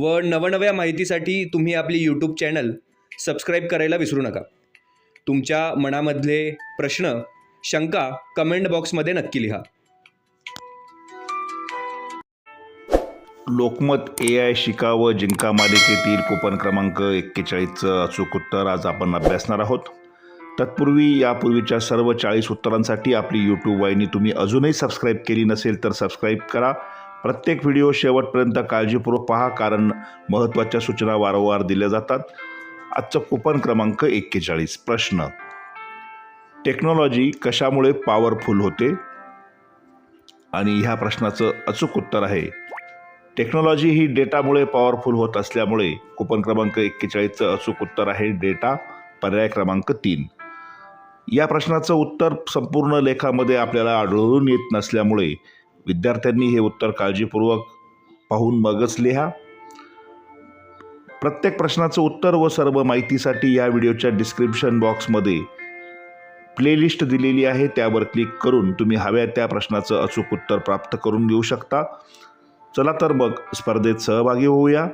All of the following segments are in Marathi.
व नवनव्या माहितीसाठी तुम्ही आपली यूट्यूब चॅनल सबस्क्राईब करायला विसरू नका. तुमच्या मनामधले प्रश्न शंका कमेंट बॉक्समध्ये नक्की लिहा. लोकमत ए आय शिका व जिंका मालिकेतील कुपन क्रमांक एक्केचाळीसचं अचूक उत्तर आज आपण अभ्यासणार आहोत. तत्पूर्वी यापूर्वीच्या सर्व चाळीस उत्तरांसाठी आपली यूट्यूब वाहिनी तुम्ही अजूनही सबस्क्राईब केली नसेल तर सबस्क्राईब करा. प्रत्येक व्हिडिओ शेवटपर्यंत काळजीपूर्वक पहा कारण महत्त्वाच्या सूचना वारंवार दिल्या जातात. आजचं कुपन क्रमांक एक्केचाळीस. प्रश्न. टेक्नॉलॉजी कशामुळे पॉवरफुल होते? आणि ह्या प्रश्नाचं अचूक उत्तर आहे. टेक्नॉलॉजी ही डेटामुळे पॉवरफुल होत असल्यामुळे कुपन क्रमांक एक्केचाळीसचं अचूक उत्तर आहे डेटा पर्याय क्रमांक तीन. या प्रश्नाचं उत्तर संपूर्ण लेखामध्ये आपल्याला आढळून येत नसल्यामुळे विद्यार्थ्यांनी हे उत्तर काळजीपूर्वक पाहून मगच लिहा. प्रत्येक प्रश्नाचं उत्तर व सर्व माहितीसाठी या व्हिडिओच्या डिस्क्रिप्शन बॉक्समध्ये प्लेलिस्ट दिलेली आहे. त्यावर क्लिक करून तुम्ही हव्या त्या प्रश्नाचं अचूक उत्तर प्राप्त करून घेऊ शकता. चला तर मग स्पर्धेत सहभागी होऊया.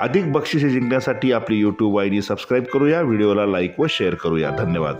अधिक बक्षिसे जिंकण्यासाठी आपली यूट्यूब वाहिनी सबस्क्राईब करूया. व्हिडिओला लाईक व शेअर करूया. धन्यवाद.